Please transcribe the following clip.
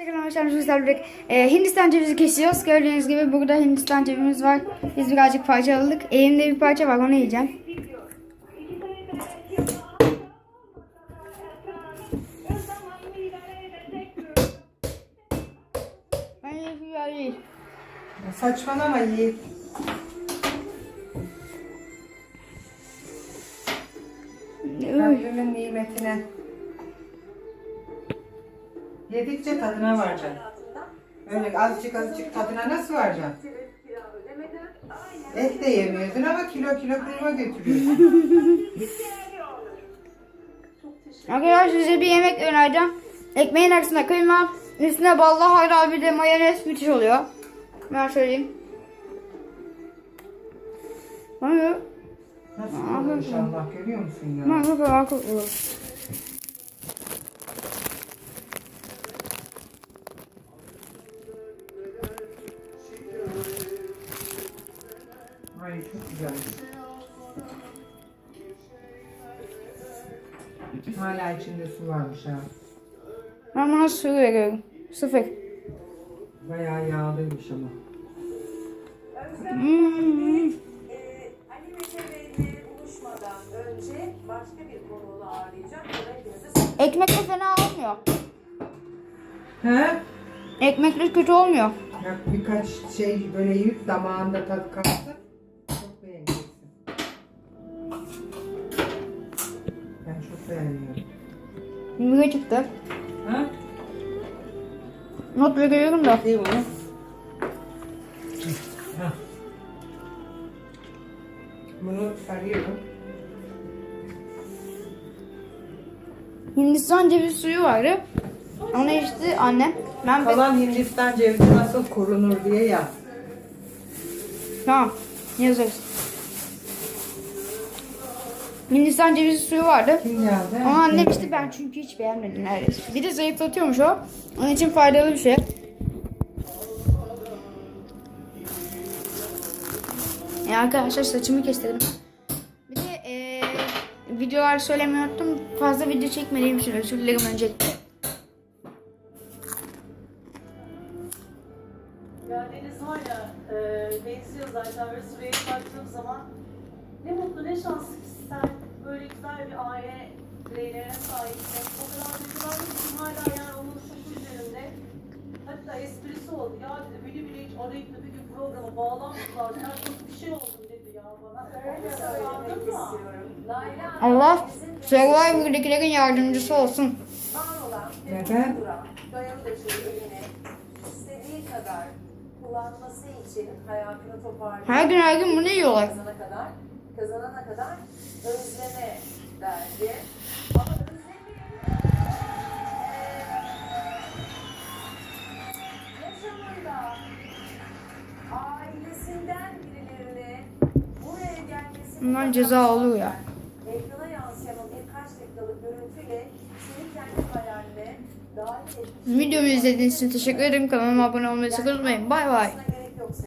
Arkadaşlar birlikte e, Hindistan cevizi kesiyoruz. Gördüğünüz gibi burada Hindistan cevizimiz var. Biz birazcık parça aldık. Elimde bir parça var onu yiyeceğim. Ben güzel değil. Saçmalama. Uy. Rabbimin nimetine. Yedikçe tadına varacaksın. Öyle azıcık azıcık tadına nasıl varacaksın? Et de yemiyordun ama kilo kilo kıyma götürüyorsun. Arkadaşlar size bir yemek önereceğim. Ekmeğin arasına kıyma, üstüne ballı hayra bir de mayonez müthiş oluyor. Ben söyleyeyim. Bana Nasıl inşallah görüyor musun ya? Ben çok merak Ay çok güzel. Hala içinde su varmış ha. Buna su veriyorum. Sıfır. Bayağı yağlıymış ama. Hmm. Ali Mete Bey'le buluşmadan önce başka bir konuğunu ağırlayacağım. Sonra hepinize Ekmek de fena olmuyor. He? Ekmekler kötü olmuyor. Birkaç şey böyle yiyip damağında tat kalsın. Ben çok beğeniyorum. Buraya çıktı. Ha? Not veriyorum da. İyi bunu. Ha. Bunu sarıyorum. Hindistan ceviz suyu vardı. Onu içti annem. Ben. Kalan Hindistan cevizi nasıl korunur diye yaz. Tamam. Yazarız. Hindistan cevizi suyu vardı. Geldi? Ama annem içti ben çünkü hiç beğenmedim neredeyse. Bir de zayıflatıyormuş o. Onun için faydalı bir şey. Ya arkadaşlar saçımı kestirdim. Bir de eee videolar söylemeyi unuttum. Fazla video çekmediğim için özür dilerim öncelikle. Ya Deniz var ya, e, benziyor zaten böyle sıraya baktığım zaman. Ne mutlu, ne şanslı ki sen böyle güzel bir aile bireylerine sahipsin. O kadar duygulandım ki hala yani onun şoku üzerinde. Hatta esprisi oldu. Ya dedi beni bile hiç arayıp da bir gün programa bağlanmadılar. Sen çok bir şey oldun dedi ya bana. Öyle söylemek istiyorum. Allah Survivor'dakilerin yardımcısı olsun. var olan Neden? Burak, dayalı taşı eline istediği kadar kullanması için hayatını toparlayıp Her gün her gün bunu yiyorlar. kazana kadar, kazanana kadar özleme derdi. Ama özlemi yaşamında ailesinden birilerine buraya gelmesi Bundan ceza oluyor ya. Ekrana yansıyan o birkaç dakikalık görüntüyle seni kendi hayaline dahil etmiş. Videomu izlediğiniz için teşekkür ederim. Kanalıma abone olmayı sakın unutmayın. Bay bay.